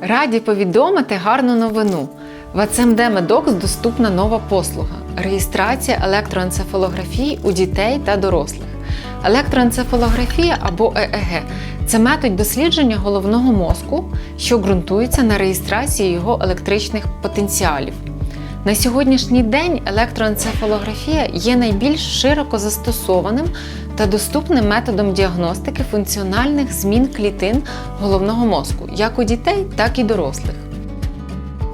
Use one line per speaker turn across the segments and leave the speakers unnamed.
Раді повідомити гарну новину. В АЦМД Медокс доступна нова послуга реєстрація електроенцефалографії у дітей та дорослих. Електроенцефалографія або ЕЕГ це метод дослідження головного мозку, що ґрунтується на реєстрації його електричних потенціалів. На сьогоднішній день електроенцефалографія є найбільш широко застосованим та доступним методом діагностики функціональних змін клітин головного мозку, як у дітей, так і дорослих.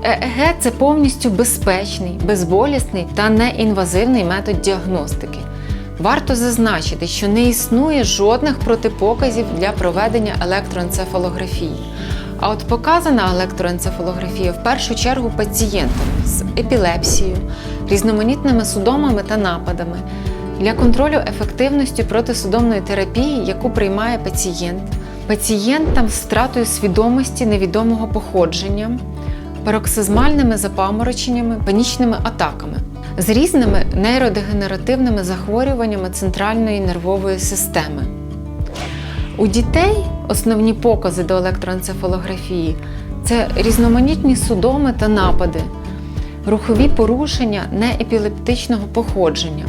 ЕЕГ це повністю безпечний, безболісний та неінвазивний метод діагностики. Варто зазначити, що не існує жодних протипоказів для проведення електроенцефалографії. А от показана електроенцефалографія в першу чергу пацієнтам з епілепсією, різноманітними судомами та нападами для контролю ефективності протисудомної терапії, яку приймає пацієнт, пацієнтам з втратою свідомості невідомого походження, пароксизмальними запамороченнями, панічними атаками, з різними нейродегенеративними захворюваннями центральної нервової системи. У дітей основні покази до електроенцефалографії це різноманітні судоми та напади, рухові порушення неепілептичного походження,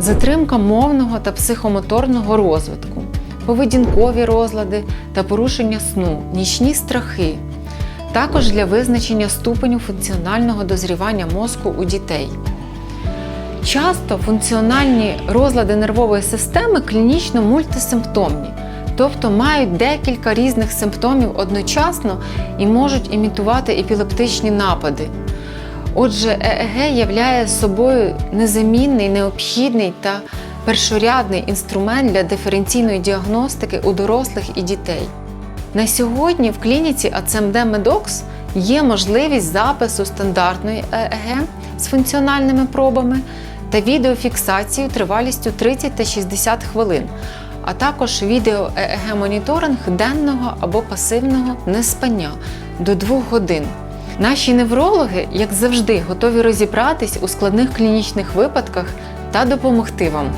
затримка мовного та психомоторного розвитку, поведінкові розлади та порушення сну, нічні страхи, також для визначення ступеню функціонального дозрівання мозку у дітей. Часто функціональні розлади нервової системи клінічно мультисимптомні, тобто мають декілька різних симптомів одночасно і можуть імітувати епілептичні напади. Отже, ЕЕГ являє собою незамінний, необхідний та першорядний інструмент для диференційної діагностики у дорослих і дітей. На сьогодні в клініці АЦМД Медокс є можливість запису стандартної ЕЕГ з функціональними пробами та відеофіксацію тривалістю 30 та 60 хвилин, а також відео ЕЕГ-моніторинг денного або пасивного неспання до 2 годин. Наші неврологи, як завжди, готові розібратись у складних клінічних випадках та допомогти вам.